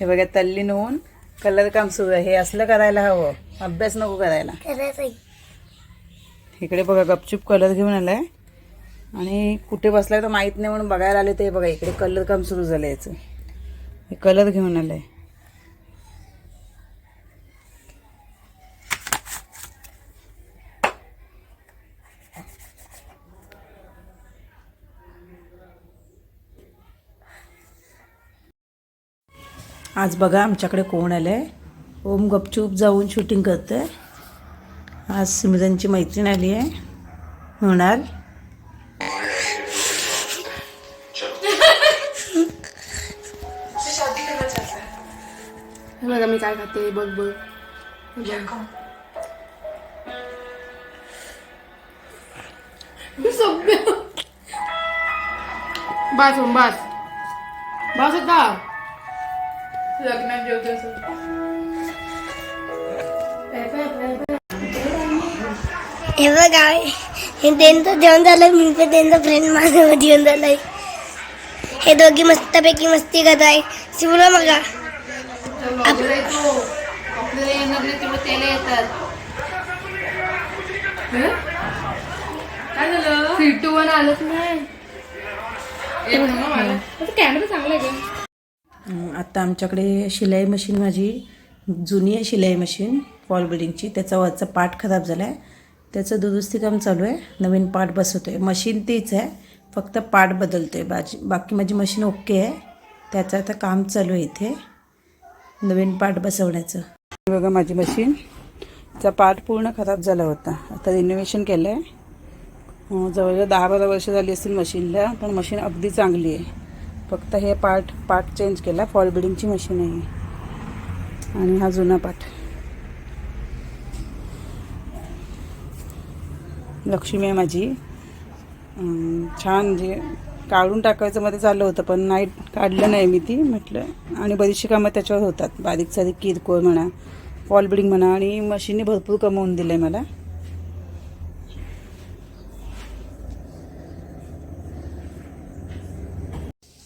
हे बघा तल्लीन होऊन कलर काम सुरू आहे. हे असलं करायला हवं. अभ्यास नको करायला. इकडे बघा गपचूप कलर घेऊन आलाय. आणि कुठे बसलाय तर माहीत नाही म्हणून बघायला आले ते बघा इकडे कलर काम सुरू झालं याचं. हे कलर घेऊन आलंय. आज बघा आमच्याकडे कोण आलंय. ओम गपचूप जाऊन शूटिंग करतोय. आज सिमरनची मैत्रीण आली आहे. होणार? हे बघा मी काय खाते बघ बघ. हे बस ओम, बस. बस आता. लग्नात जेवतो हे बघा हे त्यांचं जेवण झालं मी पण त्यांचा फ्रेंड माझं जेवण झालंय. हे दोघी मस्तपैकी मस्ती करत आहे शिवला बघा. काय झालं? थ्री टू वन आलंच नाही. कॅमेरा चांगला आहे आत्ता आमच्याकडे शिलाई मशीन माझी जुनी आहे शिलाई मशीन फॉल बिल्डिंगची त्याचा वरचा पार्ट खराब झाला आहे त्याचं दुरुस्ती काम चालू आहे. नवीन पार्ट बसवतो आहे मशीन तीच आहे. फक्त पार्ट बदलतो आहे बाजी बाकी माझी मशीन ओके आहे. त्याचं आता काम चालू आहे इथे. नवीन पार्ट बसवण्याचं. हे बघा माझी मशीन. चा पार्ट पूर्ण खराब झाला होता. आता रिनोव्हेशन केलं आहे जवळजवळ दहा बारा वर्ष झाली असतील मशीनला पण मशीन अगदी चांगली आहे. फक्त हे पार्ट पार्ट चेंज केला. फॉल बिडिंगची मशीन आहे आणि हा जुना पार्ट लक्ष्मी आहे माझी. छान जे काढून टाकायचं मध्ये चाललं होतं पण नाही काढलं नाही मी ती म्हटलं. आणि बरीचशी कामं त्याच्यावर होतात. बारीक सारीक किरकोळ म्हणा फॉल बिडिंग म्हणा आणि मशीनने भरपूर कमवून दिलं आहे मला.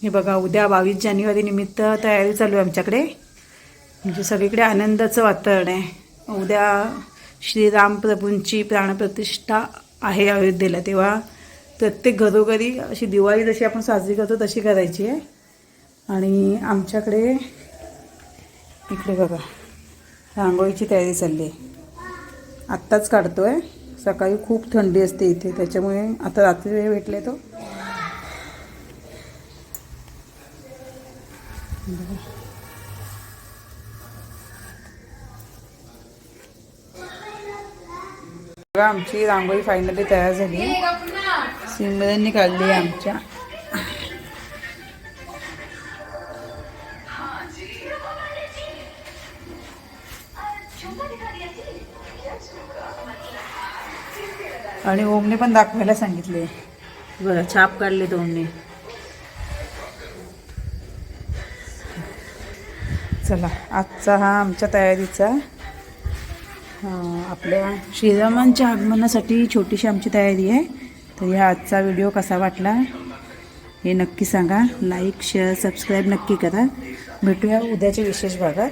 हे बघा उद्या बावीस जानेवारी निमित्त तयारी चालू आहे आमच्याकडे. म्हणजे सगळीकडे आनंदाचं वातावरण आहे. उद्या श्रीरामप्रभूंची प्राणप्रतिष्ठा आहे अयोध्येला. तेव्हा प्रत्येक घरोघरी अशी दिवाळी जशी आपण साजरी करतो तशी करायची आहे. आणि आमच्याकडे इकडे बघा रांगोळीची तयारी चालली आहे. आत्ताच काढतो आहे सकाळी खूप थंडी असते इथे त्याच्यामुळे आता रात्री वेळ भेटले तो. बघा आमची रांगोळी फायनली तयार झाली. सिमरननी काढली आहे आमच्या. आणि ओमने पण दाखवायला सांगितले. बरं छाप काढले तो ओमने. चला आजचा हा आमच्या तयारीचा आपल्या श्रीरामांच्या आगमनासाठी छोटीशी आमची तयारी आहे. तर ह्या आजचा व्हिडिओ कसा वाटला हे नक्की सांगा. लाईक शेअर सबस्क्राईब नक्की करा. भेटूया उद्याच्या विशेष भागात.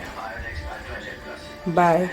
बाय